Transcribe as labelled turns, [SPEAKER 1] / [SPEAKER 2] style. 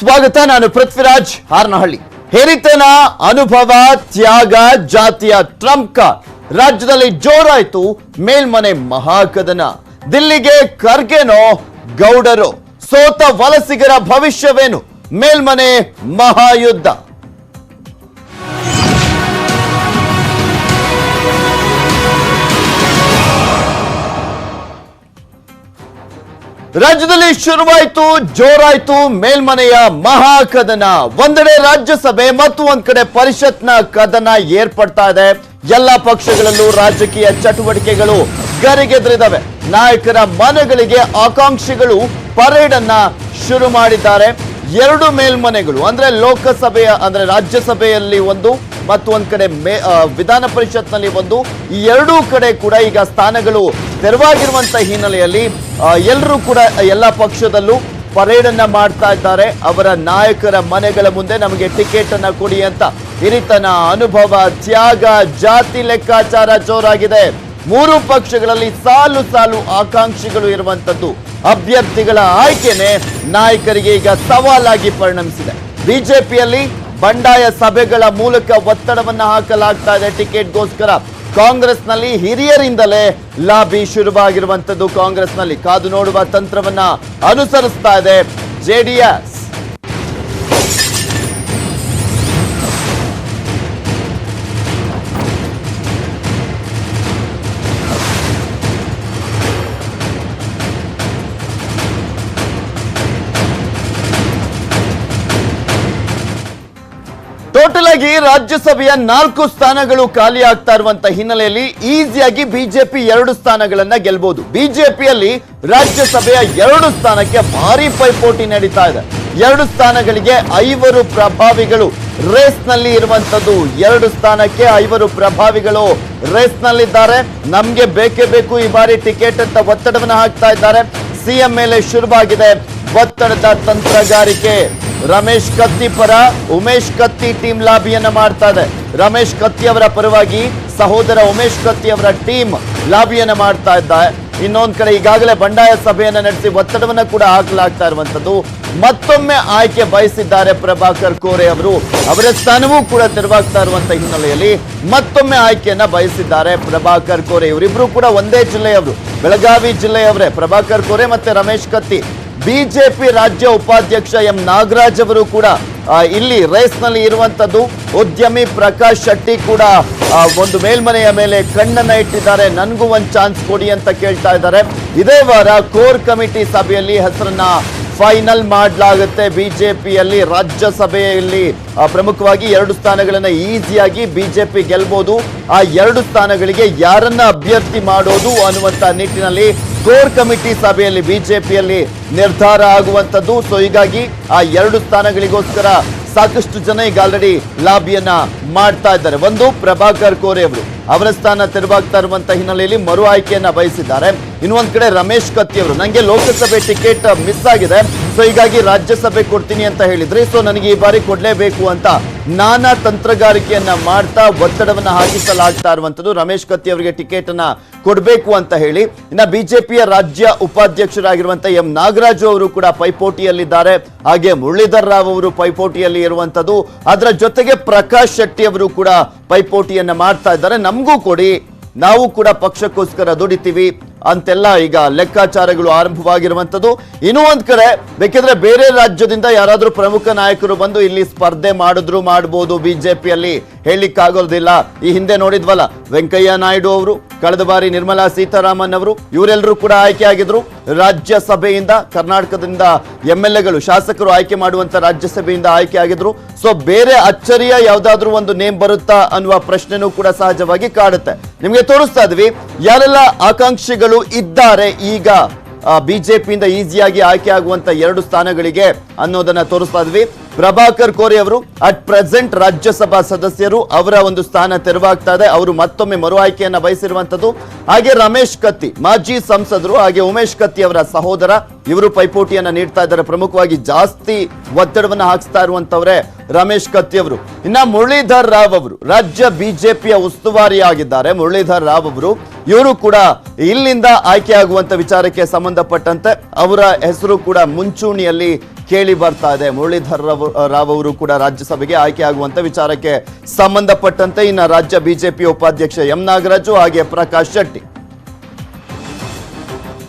[SPEAKER 1] ಸ್ವಾಗತ ನಾನು ಪೃಥ್ವಿರಾಜ್ ಹಾರನಹಳ್ಳಿ. ಹೇರಿತನ ಅನುಭವ, ತ್ಯಾಗ, ಜಾತಿಯ ಟ್ರಂಪ್ ರಾಜ್ಯದಲ್ಲಿ ಜೋರಾಯ್ತು ಮೇಲ್ಮನೆ ಮಹಾಕದನ ದಿಲ್ಲಿಗೆ ಖರ್ಗೆನೋ ಗೌಡರು. ಸೋತ ವಲಸಿಗರ ಭವಿಷ್ಯವೇನು? ಮೇಲ್ಮನೆ ಮಹಾಯುದ್ಧ. ರಾಜ್ಯದಲ್ಲಿ ಶುರುವಾಯಿತು, ಜೋರಾಯ್ತು ಮೇಲ್ಮನೆಯ ಮಹಾಕದನ ಒಂದೆಡೆ ರಾಜ್ಯಸಭೆ ಮತ್ತು ಒಂದ್ ಕಡೆ ಪರಿಷತ್ನ ಕದನ ಏರ್ಪಡ್ತಾ ಇದೆ. ಎಲ್ಲ ಪಕ್ಷಗಳಲ್ಲೂ ರಾಜಕೀಯ ಚಟುವಟಿಕೆಗಳು ಗರಿಗೆದರಿದವೆ ನಾಯಕರ ಮನೆಗಳಿಗೆ ಆಕಾಂಕ್ಷಿಗಳು ಪರೇಡ್ ಅನ್ನ ಶುರು ಮಾಡಿದ್ದಾರೆ. ಎರಡು ಮೇಲ್ಮನೆಗಳು, ಅಂದ್ರೆ ಲೋಕಸಭೆಯ, ಅಂದ್ರೆ ರಾಜ್ಯಸಭೆಯಲ್ಲಿ ಒಂದು ಮತ್ತು ಒಂದ್ ಕಡೆ ಮೇ ವಿಧಾನ ಪರಿಷತ್ನಲ್ಲಿ ಒಂದು ಈ ಎರಡೂ ಕಡೆ ಕೂಡ ಈಗ ಸ್ಥಾನಗಳು ತೆರವಾಗಿರುವಂತ ಹಿನ್ನೆಲೆಯಲ್ಲಿ ಎಲ್ಲರೂ ಕೂಡ ಎಲ್ಲ ಪಕ್ಷದಲ್ಲೂ ಪರೇಡ್ ಅನ್ನ ಮಾಡ್ತಾ ಇದ್ದಾರೆ. ಅವರ ನಾಯಕರ ಮನೆಗಳ ಮುಂದೆ ನಮಗೆ ಟಿಕೆಟ್ ಅನ್ನ ಕೊಡಿ ಅಂತ ಹಿರಿತನ, ಅನುಭವ, ತ್ಯಾಗ, ಜಾತಿ ಲೆಕ್ಕಾಚಾರ ಜೋರಾಗಿದೆ. ಮೂರು ಪಕ್ಷಗಳಲ್ಲಿ ಸಾಲು ಸಾಲು ಆಕಾಂಕ್ಷಿಗಳು ಇರುವಂತದ್ದು ಅಭ್ಯರ್ಥಿಗಳ ಆಯ್ಕೆನೆ ನಾಯಕರಿಗೆ ಈಗ ಸವಾಲಾಗಿ ಪರಿಣಮಿಸಿದೆ. ಬಿಜೆಪಿಯಲ್ಲಿ ಬಂಡಾಯ ಸಭೆಗಳ ಮೂಲಕ ಒತ್ತಡವನ್ನು ಹಾಕಲಾಗ್ತಾ ಇದೆ. ಟಿಕೆಟ್ಗೋಸ್ಕರ ಕಾಂಗ್ರೆಸ್ನಲ್ಲಿ ಹಿರಿಯರಿಂದಲೇ ಲಾಬಿ ಶುರುವಾಗಿರುವಂಥದ್ದು ಕಾಂಗ್ರೆಸ್ನಲ್ಲಿ. ಕಾದು ನೋಡುವ ತಂತ್ರವನ್ನ ಅನುಸರಿಸ್ತಾ ಇದೆ. ಜೆಡಿಎಸ್ ಟೋಟಲ್ ಆಗಿ ರಾಜ್ಯಸಭೆಯ ನಾಲ್ಕು ಸ್ಥಾನಗಳು ಖಾಲಿ ಆಗ್ತಾ ಇರುವಂತ ಹಿನ್ನೆಲೆಯಲ್ಲಿ ಈಸಿಯಾಗಿ ಬಿಜೆಪಿ ಎರಡು ಸ್ಥಾನಗಳನ್ನ ಗೆಲ್ಬಹುದು. ಬಿಜೆಪಿಯಲ್ಲಿ ರಾಜ್ಯಸಭೆಯ ಎರಡು ಸ್ಥಾನಕ್ಕೆ ಭಾರಿ ಪೈಪೋಟಿ ನಡೀತಾ ಇದೆ. ಎರಡು ಸ್ಥಾನಗಳಿಗೆ ಐವರು ಪ್ರಭಾವಿಗಳು ರೇಸ್ನಲ್ಲಿ ಇರುವಂತದ್ದು ಎರಡು ಸ್ಥಾನಕ್ಕೆ ಐವರು ಪ್ರಭಾವಿಗಳು ರೇಸ್ ನಲ್ಲಿದ್ದಾರೆ ನಮ್ಗೆ ಬೇಕೇ ಬೇಕು ಈ ಬಾರಿ ಟಿಕೆಟ್ ಅಂತ ಒತ್ತಡವನ್ನು ಹಾಕ್ತಾ ಇದ್ದಾರೆ. ಸಿಎಂ ಮೇಲೆ ಶುರುವಾಗಿದೆ. ಒತ್ತಡದ ತಂತ್ರಗಾರಿಕೆ. ರಮೇಶ್ ಕತ್ತಿ ಪರ ಉಮೇಶ್ ಕತ್ತಿ ಟೀಮ್ ಲಾಬಿಯನ್ನ ಮಾಡ್ತಾ ಇದೆ. ರಮೇಶ್ ಕತ್ತಿ ಅವರ ಪರವಾಗಿ ಸಹೋದರ ಉಮೇಶ್ ಕತ್ತಿ ಅವರ ಟೀಮ್ ಲಾಬಿಯನ್ನ ಮಾಡ್ತಾ ಇದ್ದಾರೆ. ಇನ್ನೊಂದ್ ಕಡೆ ಈಗಾಗಲೇ ಬಂಡಾಯ ಸಭೆಯನ್ನ ನಡೆಸಿ ಒತ್ತಡವನ್ನ ಕೂಡ ಹಾಕಲಾಗ್ತಾ ಇರುವಂತದ್ದು ಮತ್ತೊಮ್ಮೆ ಆಯ್ಕೆ ಬಯಸಿದ್ದಾರೆ ಪ್ರಭಾಕರ್ ಕೋರೆ ಅವರು. ಅವರ ಸ್ಥಾನವೂ ಕೂಡ ತೆರವಾಗ್ತಾ ಇರುವಂತ ಹಿನ್ನೆಲೆಯಲ್ಲಿ ಮತ್ತೊಮ್ಮೆ ಆಯ್ಕೆಯನ್ನ ಬಯಸಿದ್ದಾರೆ ಪ್ರಭಾಕರ್ ಕೋರೆ ಇವರಿಬ್ರು ಕೂಡ ಒಂದೇ ಜಿಲ್ಲೆಯವರು. ಬೆಳಗಾವಿ ಜಿಲ್ಲೆಯವರೇ ಪ್ರಭಾಕರ್ ಕೋರೆ ಮತ್ತೆ ರಮೇಶ್ ಕತ್ತಿ. ಬಿಜೆಪಿ ರಾಜ್ಯ ಉಪಾಧ್ಯಕ್ಷ ಎಂ ನಾಗರಾಜ್ ಅವರು ಕೂಡ ಇಲ್ಲಿ ರೇಸ್ನಲ್ಲಿ ಇರುವಂತದ್ದು. ಉದ್ಯಮಿ ಪ್ರಕಾಶ್ ಶೆಟ್ಟಿ ಕೂಡ ಒಂದು ಮೇಲ್ಮನೆಯ ಮೇಲೆ ಕಣ್ಣನ್ನ ಇಟ್ಟಿದ್ದಾರೆ. ನನಗೂ ಒಂದು ಚಾನ್ಸ್ ಕೊಡಿ ಅಂತ ಕೇಳ್ತಾ ಇದ್ದಾರೆ. ಇದೇ ವಾರ ಕೋರ್ ಕಮಿಟಿ ಸಭೆಯಲ್ಲಿ ಹೆಸರನ್ನ ಫೈನಲ್ ಮಾಡಲಾಗುತ್ತೆ ಬಿಜೆಪಿಯಲ್ಲಿ. ರಾಜ್ಯಸಭೆಯಲ್ಲಿ ಪ್ರಮುಖವಾಗಿ ಎರಡು ಸ್ಥಾನಗಳನ್ನು ಈಸಿಯಾಗಿ ಬಿಜೆಪಿ ಗೆಲ್ಬೋದು. ಆ ಎರಡು ಸ್ಥಾನಗಳಿಗೆ ಯಾರನ್ನ ಅಭ್ಯರ್ಥಿ ಮಾಡೋದು ಅನ್ನುವಂತ ನಿಟ್ಟಿನಲ್ಲಿ ಕೋರ್ ಕಮಿಟಿ ಸಭೆಯಲ್ಲಿ ಬಿಜೆಪಿಯಲ್ಲಿ ನಿರ್ಧಾರ ಆಗುವಂಥದ್ದು. ಸೊ ಹೀಗಾಗಿ ಆ ಎರಡು ಸ್ಥಾನಗಳಿಗೋಸ್ಕರ ಸಾಕಷ್ಟು ಜನ ಈಗ ಆಲ್ರೆಡಿ ಲಾಬಿಯನ್ನ ಮಾಡ್ತಾ ಇದ್ದಾರೆ. ಒಂದು ಪ್ರಭಾಕರ್ ಕೋರೆ ಅವರು ಅವರ ಸ್ಥಾನ ತೆರವಾಗ್ತಾ ಇರುವಂತ ಹಿನ್ನೆಲೆಯಲ್ಲಿ ಮರು ಆಯ್ಕೆಯನ್ನ ಬಯಸಿದ್ದಾರೆ ಇನ್ನೊಂದ್ ಕಡೆ ರಮೇಶ್ ಕತ್ತಿ ಅವರು, ನಂಗೆ ಲೋಕಸಭೆ ಟಿಕೆಟ್ ಮಿಸ್ ಆಗಿದೆ, ಸೊ ಹೀಗಾಗಿ ರಾಜ್ಯಸಭೆ ಕೊಡ್ತೀನಿ ಅಂತ ಹೇಳಿದ್ರಿ, ಸೊ ನನಗೆ ಈ ಬಾರಿ ಕೊಡ್ಲೇಬೇಕು ಅಂತ ನಾನಾ ತಂತ್ರಗಾರಿಕೆಯನ್ನ ಮಾಡ್ತಾ ಒತ್ತಡವನ್ನ ಹಾಕಿಸಲಾಗ್ತಾ ಇರುವಂತದ್ದು ರಮೇಶ್ ಕತ್ತಿ ಅವರಿಗೆ ಟಿಕೆಟ್ ಅನ್ನ ಕೊಡಬೇಕು ಅಂತ ಹೇಳಿ. ಇನ್ನ ಬಿಜೆಪಿಯ ರಾಜ್ಯ ಉಪಾಧ್ಯಕ್ಷರಾಗಿರುವಂತ ಎಂ ನಾಗರಾಜು ಅವರು ಕೂಡ ಪೈಪೋಟಿಯಲ್ಲಿದ್ದಾರೆ. ಹಾಗೆ ಮುರಳೀಧರ್ ರಾವ್ ಅವರು ಪೈಪೋಟಿಯಲ್ಲಿ ಇರುವಂತದ್ದು ಅದರ ಜೊತೆಗೆ ಪ್ರಕಾಶ್ ಶೆಟ್ಟಿ ಅವರು ಕೂಡ ಪೈಪೋಟಿಯನ್ನ ಮಾಡ್ತಾ ಇದ್ದಾರೆ. ನಮಗೂ ಕೊಡಿ. ನಾವು ಕೂಡ ಪಕ್ಷಕ್ಕೋಸ್ಕರ ದುಡಿತೀವಿ. ಅಂತೆಲ್ಲ ಈಗ ಲೆಕ್ಕಾಚಾರಗಳು ಆರಂಭವಾಗಿರುವಂಥದ್ದು. ಇನ್ನೂ ಒಂದು ಕಡೆ, ಬೇಕಿದ್ರೆ ಬೇರೆ ರಾಜ್ಯದಿಂದ ಯಾರಾದರೂ ಪ್ರಮುಖ ನಾಯಕರು ಬಂದು ಇಲ್ಲಿ ಸ್ಪರ್ಧೆ ಮಾಡಿದ್ರು ಮಾಡಬಹುದು ಬಿಜೆಪಿಯಲ್ಲಿ. ಹೇಳಲಿಕ್ಕಾಗೋದಿಲ್ಲ ಈ ಹಿಂದೆ ನೋಡಿದ್ವಲ್ಲ, ವೆಂಕಯ್ಯ ನಾಯ್ಡು ಅವರು, ಕಳೆದ ಬಾರಿ ನಿರ್ಮಲಾ ಸೀತಾರಾಮನ್ ಅವರು, ಇವರೆಲ್ಲರೂ ಕೂಡ ಆಯ್ಕೆ ಆಗಿದ್ರು. ರಾಜ್ಯಸಭೆಯಿಂದ, ಕರ್ನಾಟಕದಿಂದ ಎಂ ಎಲ್ ಎಗಳು ಶಾಸಕರು ಆಯ್ಕೆ ಮಾಡುವಂತ ರಾಜ್ಯಸಭೆಯಿಂದ ಆಯ್ಕೆ ಆಗಿದ್ರು. ಸೊ ಬೇರೆ ಅಚ್ಚರಿಯ ಯಾವ್ದಾದ್ರು ಒಂದು ನೇಮ್ ಬರುತ್ತಾ ಅನ್ನುವ ಪ್ರಶ್ನೆನೂ ಕೂಡ ಸಹಜವಾಗಿ ಕಾಡುತ್ತೆ. ನಿಮಗೆ ತೋರಿಸ್ತಾ ಇದ್ವಿ, ಯಾರೆಲ್ಲ ಆಕಾಂಕ್ಷಿಗಳು ಇದ್ದಾರೆ ಈಗ? ಬಿಜೆಪಿಯಿಂದ ಈಸಿಯಾಗಿ ಆಯ್ಕೆ ಆಗುವಂತ ಎರಡು ಸ್ಥಾನಗಳಿಗೆ ಅನ್ನೋದನ್ನ ತೋರಿಸ್ತಾ ಇದ್ವಿ. ಪ್ರಭಾಕರ್ ಕೋರಿ ಅವರು ಅಟ್ ಪ್ರೆಸೆಂಟ್ ರಾಜ್ಯಸಭಾ ಸದಸ್ಯರು ಅವರ ಒಂದು ಸ್ಥಾನ ತೆರವಾಗ್ತಾ ಇದೆ. ಅವರು ಮತ್ತೊಮ್ಮೆ ಮರು ಆಯ್ಕೆಯನ್ನ ಬಯಸಿರುವಂತದ್ದು ಹಾಗೆ ರಮೇಶ್ ಕತ್ತಿ, ಮಾಜಿ ಸಂಸದರು ಹಾಗೆ ಉಮೇಶ್ ಕತ್ತಿ ಅವರ ಸಹೋದರ, ಇವರು ಪೈಪೋಟಿಯನ್ನ ನೀಡ್ತಾ ಇದ್ದಾರೆ. ಪ್ರಮುಖವಾಗಿ ಜಾಸ್ತಿ ಒತ್ತಡವನ್ನ ಹಾಕಿಸ್ತಾ ಇರುವಂತವರೇ ರಮೇಶ್ ಕತ್ತಿ ಅವರು. ಇನ್ನ ಮುರಳೀಧರ್ ರಾವ್ ಅವರು, ರಾಜ್ಯ ಬಿಜೆಪಿಯ ಉಸ್ತುವಾರಿಯಾಗಿದ್ದಾರೆ. ಮುರಳೀಧರ್ ರಾವ್ ಅವರು ಇವರು ಕೂಡ ಇಲ್ಲಿಂದ ಆಯ್ಕೆ ಆಗುವಂತ ವಿಚಾರಕ್ಕೆ ಸಂಬಂಧಪಟ್ಟಂತೆ ಅವರ ಹೆಸರು ಕೂಡ ಮುಂಚೂಣಿಯಲ್ಲಿ ಕೇಳಿ ಬರ್ತಾ ಇದೆ. ಮುರಳೀಧರ್ ರಾವ್ ಅವರು ಕೂಡ ರಾಜ್ಯಸಭೆಗೆ ಆಯ್ಕೆ ಆಗುವಂತ ವಿಚಾರಕ್ಕೆ ಸಂಬಂಧಪಟ್ಟಂತೆ ಇನ್ನು ರಾಜ್ಯ ಬಿಜೆಪಿ ಉಪಾಧ್ಯಕ್ಷ ಎಂ ನಾಗರಾಜು ಹಾಗೆ ಪ್ರಕಾಶ್ ಶೆಟ್ಟಿ